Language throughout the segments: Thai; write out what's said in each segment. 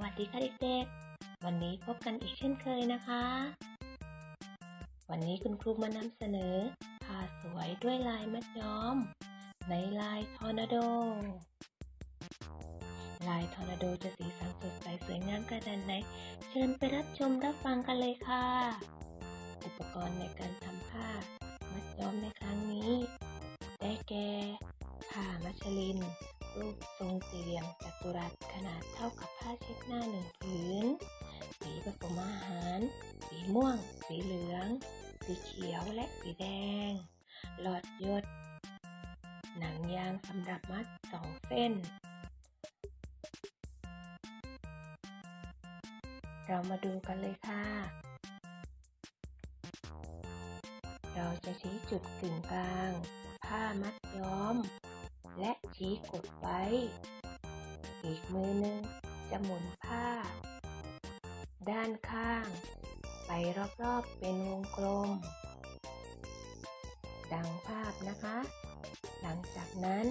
วัสดีค่ะเด็กๆ วันนี้พบกันอีกเช่นเคยนะคะ วันนี้คุณครูมานำเสนอผ้าสวยด้วยลายมัดย้อม ในลายทอร์นาโด ลายทอร์นาโดจะสีสันสดใสสวยงามกระดไหน เชิญไปรับชมรับฟังกันเลยค่ะ อุปกรณ์ในการทำผ้า มัดย้อมในครั้งนี้ ทรงสี่เหลี่ยมจัตุรัสขนาดเท่ากับผ้าเช็ดหน้าหนึ่งผืน สีผสมอาหาร สีม่วง สีเหลือง สีเขียวและสีแดง หลอดยด หนังยางสำหรับมัดสองเส้น เรามาดูกันเลยค่ะ เราจะชี้จุดกึ่งกลาง ผ้ามัดย้อม และชี้กดไว้ อีกมือหนึ่งจะหมุนผ้า ด้านข้าง ไปรอบๆเป็นวงกลม ดังภาพนะคะ หลังจากนั้น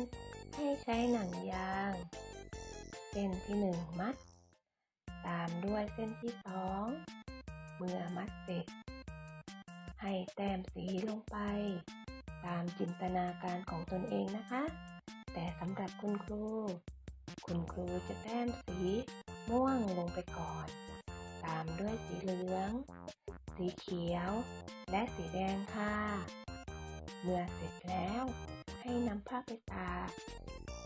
ให้ใช้หนังยาง เส้นที่หนึ่งมัด ตามด้วยเส้นที่สองเมื่อมัดเสร็จ ให้แต้มสีลงไป ตามจินตนาการของตนเองนะคะ แต่สำหรับคุณครู คุณครูจะแต้มสีม่วงลงไปก่อน ตามด้วยสีเหลือง สีเขียว และสีแดงค่ะ เมื่อเสร็จแล้วให้นำผ้าไปตาก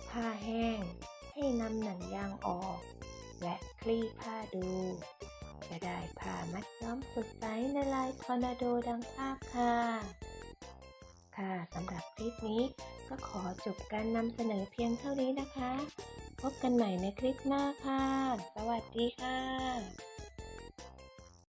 ผ้าแห้ง ให้นำหนังยางออก และคลี่ผ้าดู จะได้ผ้ามัดย้อมสดใสในลายทอร์นาโดดังภาพค่ะ ค่ะสำหรับคลิปนี้ ก็ขอจบการนำเสนอเพียงเท่านี้นะคะ พบกันใหม่ในคลิปหน้าค่ะ สวัสดีค่ะ